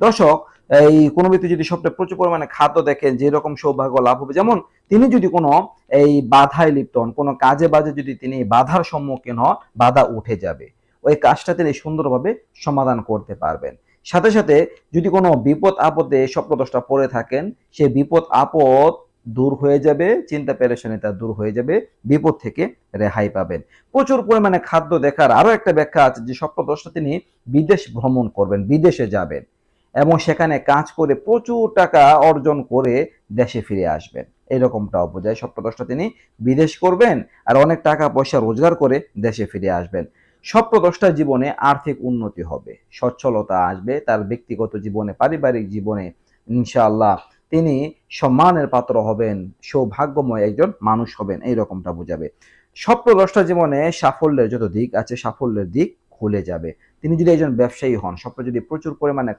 দর্শক, এই কোনো ব্যক্তি যদি সবটা প্রচুর পরিমাণে খাদ্য দেখেন, যে রকম সৌভাগ্য লাভ হবে, যেমন তিনি যদি কোনো এই বাধায় লিপ্ত হন, কোনো কাজে বাজে যদি তিনি বাধার সম্মুখীন হন, বাধা উঠে যাবে। ওই কাজটা তিনি সুন্দরভাবে সমাধান করতে পারবেন। সাথে সাথে যদি কোনো বিপদ আপদে স্বপ্নদোষটা পড়ে থাকেন, সে বিপদ আপদ দূর হয়ে যাবে, চিন্তা পেরেশানিটা দূর হয়ে যাবে, বিপদ থেকে রেহাই পাবেন। প্রচুর পরিমাণে খাদ্য দেখার আরও একটা ব্যাখ্যা আছে যে স্বপ্নদোষটা তিনি বিদেশ ভ্রমণ করবেন, বিদেশে যাবেন এবং সেখানে কাজ করে প্রচুর টাকা অর্জন করে দেশে ফিরে আসবেন। এরকমটাও বোঝায় স্বপ্নদোষটা তিনি বিদেশ করবেন আর অনেক টাকা পয়সা রোজগার করে দেশে ফিরে আসবেন। স্বপ্নদোষটা জীবনে আর্থিক উন্নতি হবে, সচ্ছলতা আসবে, তার ব্যক্তিগত জীবনে, পারিবারিক জীবনে, ইনশাআল্লাহ তিনি সম্মানের পাত্র হবেন, সৌভাগ্যময় একজন মানুষ হবেন, এই রকমটা বোঝাবে। স্বপ্নদ্রষ্টা জীবনে সাফল্যের যত দিক আছে, সাফল্যের দিক খুলে যাবে। তিনি যদি একজন ব্যবসায়ী হন, স্বপ্ন যদি প্রচুর পরিমাণে